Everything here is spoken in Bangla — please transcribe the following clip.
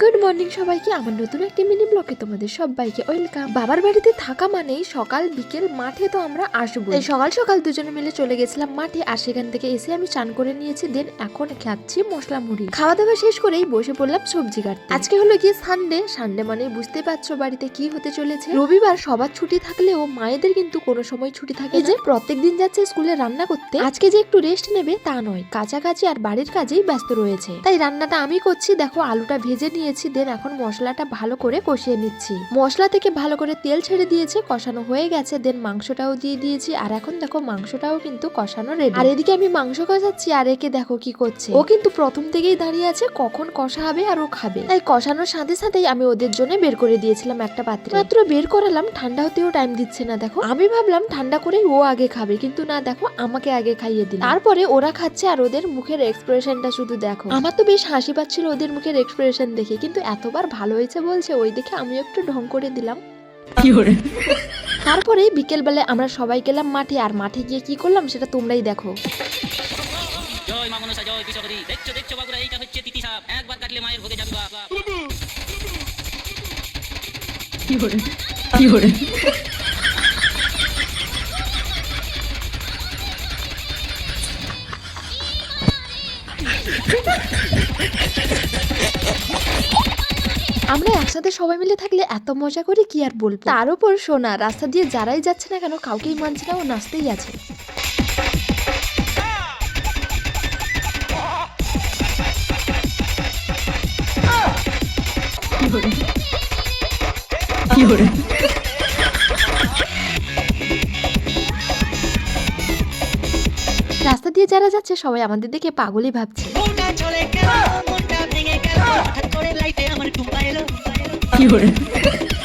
গুড মর্নিং সবাইকে, আমার নতুন একটি মিনি ব্লকে তোমাদের সবাইকে ওয়েলকাম। বাবার বাড়িতে থাকা মানেই সকাল, বিকেল, মাঠে তো আমরা আসব সকাল সকাল দুজনে মিলে চলে গেছিলাম মাঠে, আর সেখান থেকে এসে আমি চান করে নিয়েছি, দেন এখন খাচ্ছি মশলা মুড়ি। খাওয়া দাওয়া শেষ করেই বসে পড়লাম সবজি কাটতে। আজকে হলো গিয়ে সানডে সানডে মানে বুঝতে পারছ বাড়িতে কি হতে চলেছে। রবিবার সবার ছুটি থাকলেও মায়েদের কিন্তু কোনো সময় ছুটি থাকে যে প্রত্যেক দিন যাচ্ছে স্কুলে রান্না করতে, আজকে যে একটু রেস্ট নেবে তা নয়। কাছাকাছি আর বাড়ির কাজেই ব্যস্ত রয়েছে। তাই রান্নাটা আমি করছি, দেখো আলুটা ভেজে নিয়েছি দেন এখন মশলাটা ভালো করে কষিয়ে নিচ্ছি। মশলা থেকে ভালো করে তেল ছেড়ে দিয়েছে, কষানো হয়ে গেছে দেন মাংসটাও দিয়ে দিয়েছি, আর এখন দেখো মাংসটাও কিন্তু কষানো রেডি আর এদিকে আমি মাংস কষাচ্ছি, আর একে দেখো কি করছে। ও কিন্তু প্রথম থেকেই দাঁড়িয়ে আছে, কখন কষা হবে আর ও খাবে। তাই কষানোর সাথে সাথেই আমি ওদের জন্য বের করে দিয়েছিলাম একটা পাত্রে। মাত্র বের করালাম, ঠান্ডা হতেও টাইম দিচ্ছে না, দেখো। আমি ভাবলাম ঠান্ডা করেই ও আগে খাবে, কিন্তু না, দেখো, আমাকে আগে খাইয়ে দিল। তারপরে ওরা খাচ্ছে আর ওদের মুখের এক্সপ্রেশনটা শুধু দেখো। আমার তো বেশ হাসি পাচ্ছিল ওদের মুখের এক্সপ্রেশন দেখে কিন্তু এতবার ভালো হয়েছে বলছে ওই দেখে আমিও একটু ঢং করে দিলাম। তারপরে বিকেল বেলায় আমরা সবাই গেলাম মাঠে আর মাঠে গিয়ে কি করলাম সেটা তোমরাই দেখো। জয় মা মনসা জয় কৃষকরি দেখছ দেখছ বাবুরা এইটা হচ্ছে তিতি সাপ একবার কাটলে মায়ের ভোগে যাবে বাবা আমরা একসাথে সবাই মিলে থাকলে এত মজা করি কি আর বলব? তার উপর সোনা রাস্তা দিয়ে যারাই যাচ্ছে না কেন কাউকেই মানছে না ও নাচতেই আছে। রাস্তা দিয়ে যারা যাচ্ছে সবাই আমাদের দেখে পাগলই ভাবছে। মনটা চলে